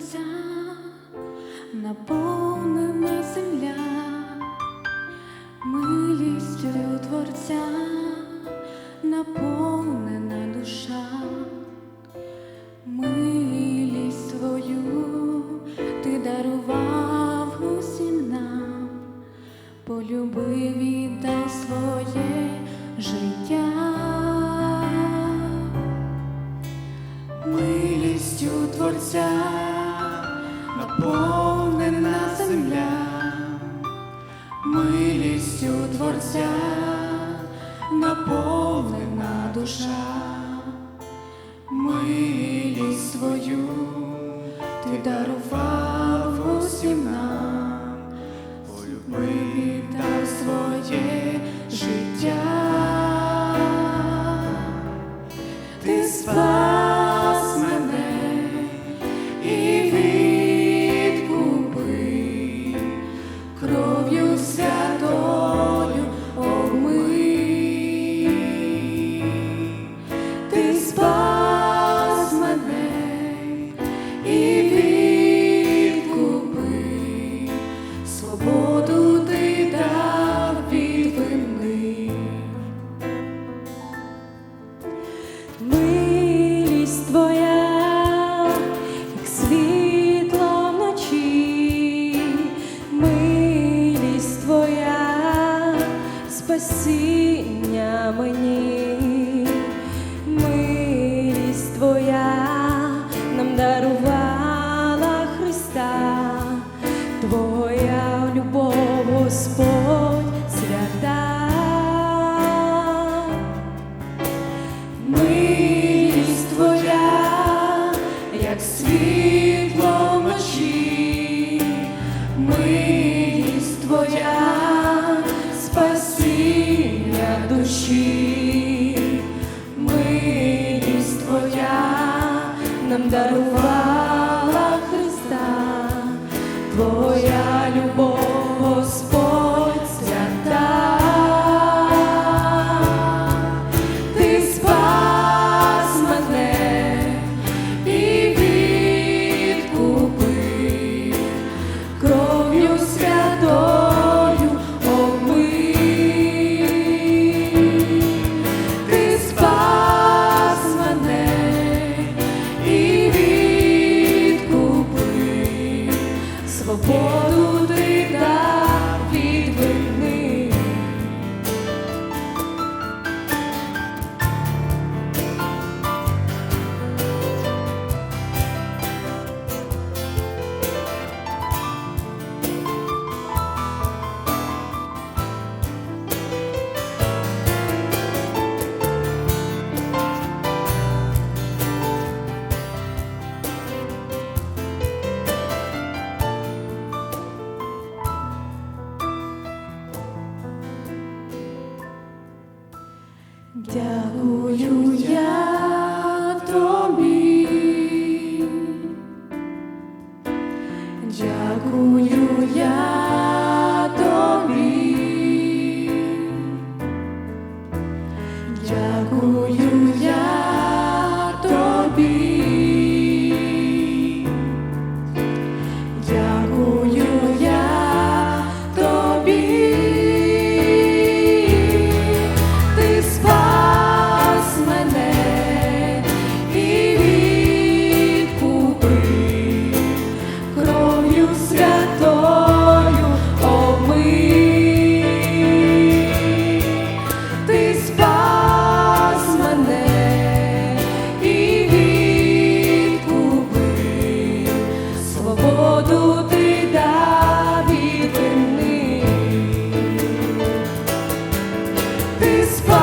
серця наповнена земля, милістю творця, наповнена душа, милість свою ти дарував усім нам, полюбив і дав своє життя. Милістю творця наповнена земля, милістю Творця наповнена душа, милість свою ти дарував усім нам, полюбив і своє життя. Ти спас мене і дарувала Христа, твоя любов, Господь свята. Милість твоя, як світло вночі, милість твоя, спасіння душі, нам свободу ти Дякую я тобі, дякую я тобі, дякую. this.